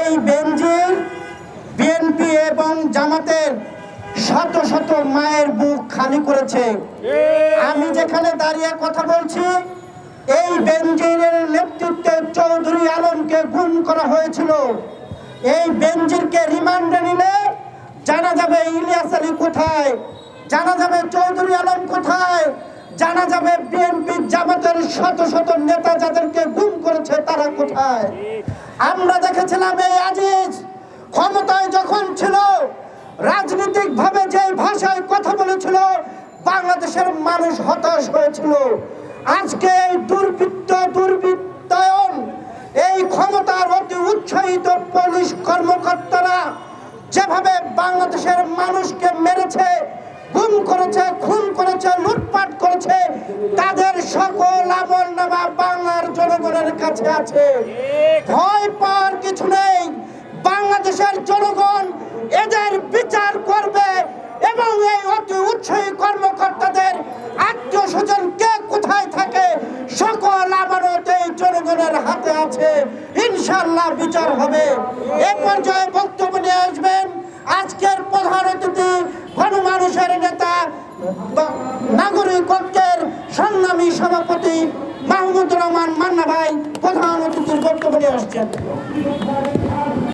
এই বেঞ্জির বিএনপি এবং জামাতের শত শত মায়ের বুক খালি করেছে। আমি যেখানে দাঁড়িয়ে কথা বলছি এই বেঞ্জিরের নেতৃত্বে চৌধুরী আলমকে গুম করা হয়েছিল। এই বেঞ্জিরকে রিমান্ডে নিলে জানা যাবে ইলিয়াস আলী কোথায় জানা যাবে চৌধুরী আলম কোথায়। জানা যাবে বিএনপি জামাতের শত শত নেতা যাদেরকে গুম করেছে তারা কোথায়? আমরা দেখেছিলাম এই আজিজ ক্ষমতায় যখন ছিল রাজনৈতিক ভাবে যে ভাষায় কথা বলেছিল, বাংলাদেশের মানুষ হতাশ হয়েছিল। আজকে এই দুর্বৃত্ত, দুর্বৃত্তায়ন, এই ক্ষমতার অতি উৎসাহিত পুলিশ কর্মকর্তারা যেভাবে বাংলাদেশের মানুষকে মেরেছে গুম করেছে, খুন করেছে, লুটপাট করেছে। তাদের সকল আমল নামা বাংলার জনগণের কাছে আছে। ভয় পাওয়ার কিছু নেই। বাংলাদেশের জনগণ এদের বিচার করবে এবং এই অতি উৎসাহী কর্মকর্তাদের আত্মীয় স্বজন কে কোথায় থাকে, সকল আমানত এই জনগণের হাতে আছে। ইনশাল্লাহ বিচার হবে। এ পর্যায়ে বক্তব্য ঐক্যের সংগ্রামী সভাপতি মাহমুদুর রহমান মান্না ভাই প্রধান অতিথির বক্তব্য আসছেন।